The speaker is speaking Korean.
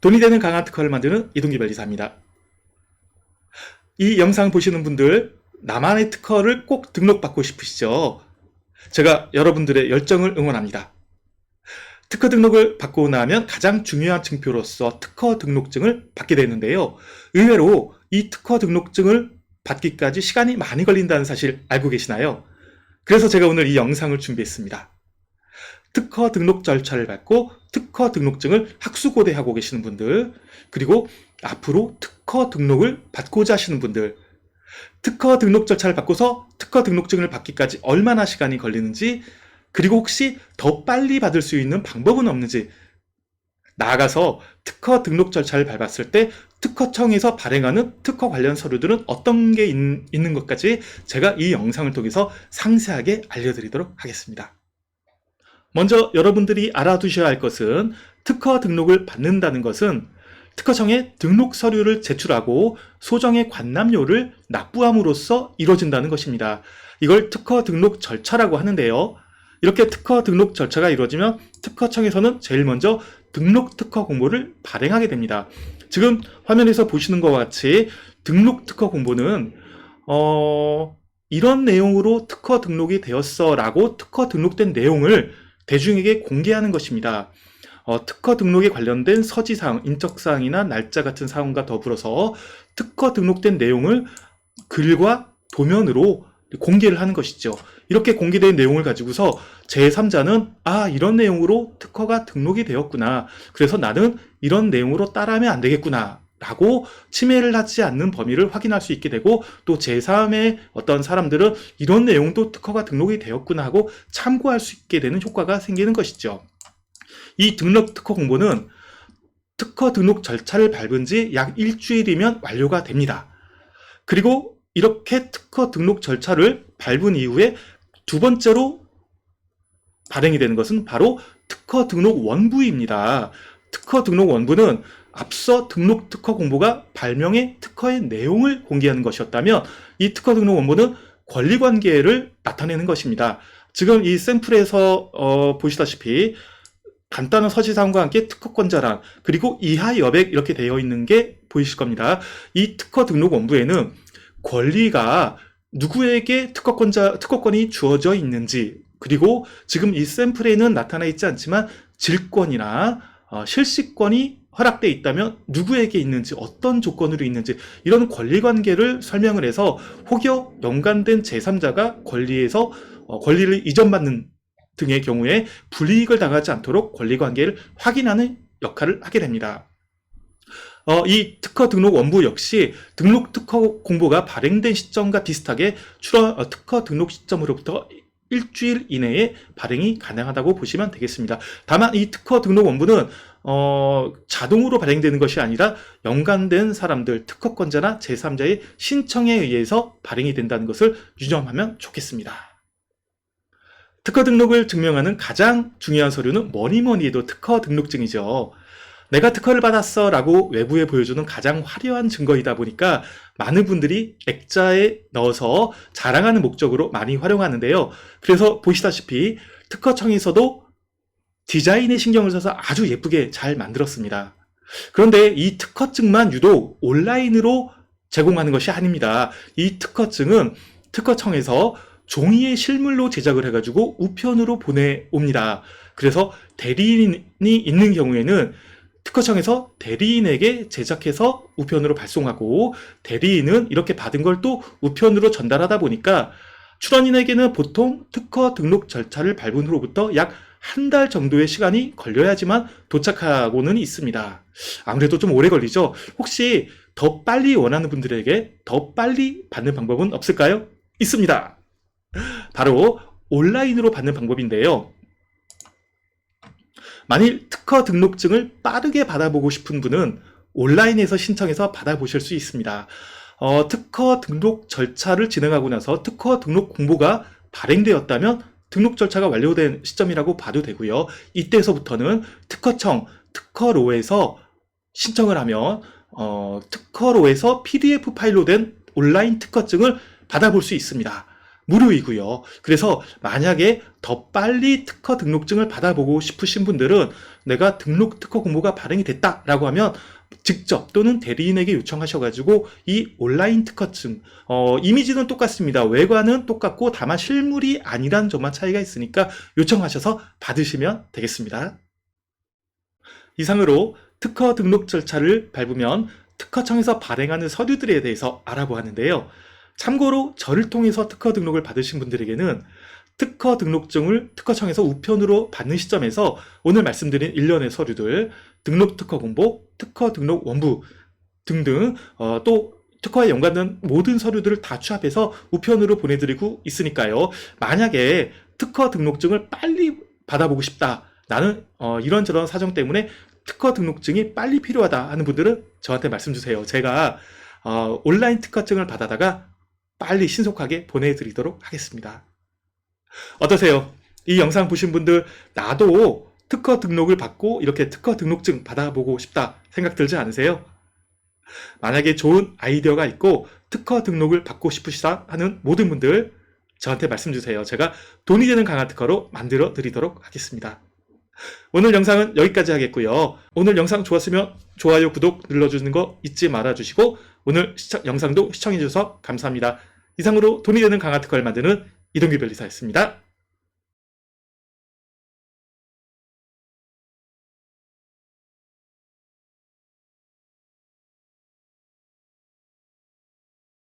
돈이 되는 강한 특허를 만드는 이동기 변리사입니다. 이 영상 보시는 분들 나만의 특허를 꼭 등록받고 싶으시죠? 제가 여러분들의 열정을 응원합니다. 특허 등록을 받고 나면 가장 중요한 증표로서 특허 등록증을 받게 되는데요. 의외로 이 특허 등록증을 받기까지 시간이 많이 걸린다는 사실 알고 계시나요? 그래서 제가 오늘 이 영상을 준비했습니다. 특허 등록 절차를 밟고 특허 등록증을 학수고대 하고 계시는 분들, 그리고 앞으로 특허 등록을 받고자 하시는 분들, 특허 등록 절차를 받고서 특허 등록증을 받기까지 얼마나 시간이 걸리는지, 그리고 혹시 더 빨리 받을 수 있는 방법은 없는지, 나아가서 특허 등록 절차를 밟았을 때 특허청에서 발행하는 특허 관련 서류들은 어떤 게 있, 있는 것까지 제가 이 영상을 통해서 상세하게 알려드리도록 하겠습니다. 먼저 여러분들이 알아두셔야 할 것은 특허 등록을 받는다는 것은 특허청에 등록 서류를 제출하고 소정의 관람료를 납부함으로써 이루어진다는 것입니다. 이걸 특허 등록 절차라고 하는데요. 이렇게 특허 등록 절차가 이루어지면 특허청에서는 제일 먼저 등록 특허 공고를 발행하게 됩니다. 지금 화면에서 보시는 것과 같이 등록 특허 공고는 어, 이런 내용으로 특허 등록이 되었어라고 특허 등록된 내용을 대중에게 공개하는 것입니다. 어, 특허 등록에 관련된 서지사항, 인적사항이나 날짜 같은 사항과 더불어서 특허 등록된 내용을 글과 도면으로 공개를 하는 것이죠. 이렇게 공개된 내용을 가지고서 제3자는 아, 이런 내용으로 특허가 등록이 되었구나. 그래서 나는 이런 내용으로 따라하면 안 되겠구나. 라고 침해를 하지 않는 범위를 확인할 수 있게 되고 또 제3의 어떤 사람들은 이런 내용도 특허가 등록이 되었구나 하고 참고할 수 있게 되는 효과가 생기는 것이죠. 이 등록 특허 공고는 특허 등록 절차를 밟은 지 약 일주일이면 완료가 됩니다. 그리고 이렇게 특허 등록 절차를 밟은 이후에 두 번째로 발행이 되는 것은 바로 특허 등록 원부입니다. 특허 등록 원부는 앞서 등록 특허 공보가 발명의 특허의 내용을 공개하는 것이었다면 이 특허 등록 원부는 권리 관계를 나타내는 것입니다. 지금 이 샘플에서 어, 보시다시피 간단한 서지사항과 함께 특허권자랑 그리고 이하 여백 이렇게 되어 있는 게 보이실 겁니다. 이 특허 등록 원부에는 권리가 누구에게 특허권자 특허권이 주어져 있는지 그리고 지금 이 샘플에는 나타나 있지 않지만 질권이나 어, 실시권이 허락돼 있다면 누구에게 있는지 어떤 조건으로 있는지 이런 권리 관계를 설명을 해서 혹여 연관된 제3자가 권리에서 어, 권리를 이전받는 등의 경우에 불이익을 당하지 않도록 권리 관계를 확인하는 역할을 하게 됩니다. 어, 이 특허 등록 원부 역시 등록 특허 공보가 발행된 시점과 비슷하게 출원 어, 특허 등록 시점으로부터 일주일 이내에 발행이 가능하다고 보시면 되겠습니다. 다만 이 특허 등록 원부는 어, 자동으로 발행되는 것이 아니라 연관된 사람들, 특허권자나 제3자의 신청에 의해서 발행이 된다는 것을 유념하면 좋겠습니다. 특허 등록을 증명하는 가장 중요한 서류는 뭐니 뭐니 해도 특허 등록증이죠. 내가 특허를 받았어 라고 외부에 보여주는 가장 화려한 증거이다 보니까 많은 분들이 액자에 넣어서 자랑하는 목적으로 많이 활용하는데요. 그래서 보시다시피 특허청에서도 디자인에 신경을 써서 아주 예쁘게 잘 만들었습니다. 그런데 이 특허증만 유독 온라인으로 제공하는 것이 아닙니다. 이 특허증은 특허청에서 종이의 실물로 제작을 해가지고 우편으로 보내옵니다. 그래서 대리인이 있는 경우에는 특허청에서 대리인에게 제작해서 우편으로 발송하고 대리인은 이렇게 받은 걸 또 우편으로 전달하다 보니까 출원인에게는 보통 특허 등록 절차를 밟은 후로부터 약 한 달 정도의 시간이 걸려야지만 도착하고는 있습니다. 아무래도 좀 오래 걸리죠? 혹시 더 빨리 원하는 분들에게 더 빨리 받는 방법은 없을까요? 있습니다. 바로 온라인으로 받는 방법인데요. 만일 특허 등록증을 빠르게 받아보고 싶은 분은 온라인에서 신청해서 받아보실 수 있습니다. 어, 특허 등록 절차를 진행하고 나서 특허 등록 공보가 발행되었다면 등록 절차가 완료된 시점이라고 봐도 되고요. 이때서부터는 특허청, 특허로에서 신청을 하면 어, 특허로에서 PDF 파일로 된 온라인 특허증을 받아볼 수 있습니다. 무료이고요. 그래서 만약에 더 빨리 특허 등록증을 받아보고 싶으신 분들은 내가 등록 특허 공모가 발행이 됐다라고 하면 직접 또는 대리인에게 요청하셔가지고 이 온라인 특허증 어, 이미지는 똑같습니다. 외관은 똑같고 다만 실물이 아니란 점만 차이가 있으니까 요청하셔서 받으시면 되겠습니다. 이상으로 특허 등록 절차를 밟으면 특허청에서 발행하는 서류들에 대해서 알아보았는데요. 참고로 저를 통해서 특허 등록을 받으신 분들에게는 특허 등록증을 특허청에서 우편으로 받는 시점에서 오늘 말씀드린 일련의 서류들, 등록 특허 공보, 특허 등록 원부 등등 어, 또 특허에 연관된 모든 서류들을 다 취합해서 우편으로 보내드리고 있으니까요. 만약에 특허 등록증을 빨리 받아보고 싶다. 나는 어, 이런저런 사정 때문에 특허 등록증이 빨리 필요하다 하는 분들은 저한테 말씀 주세요. 제가 어, 온라인 특허증을 받아다가 빨리 신속하게 보내드리도록 하겠습니다. 어떠세요? 이 영상 보신 분들 나도 특허 등록을 받고 이렇게 특허 등록증 받아보고 싶다 생각 들지 않으세요? 만약에 좋은 아이디어가 있고 특허 등록을 받고 싶으시다 하는 모든 분들 저한테 말씀 주세요. 제가 돈이 되는 강화 특허로 만들어 드리도록 하겠습니다. 오늘 영상은 여기까지 하겠고요. 오늘 영상 좋았으면 좋아요, 구독 눌러주는 거 잊지 말아주시고 오늘 시청- 영상도 시청해주셔서 감사합니다. 이상으로 돈이 되는 강화 특허를 만드는 이동규 변리사였습니다.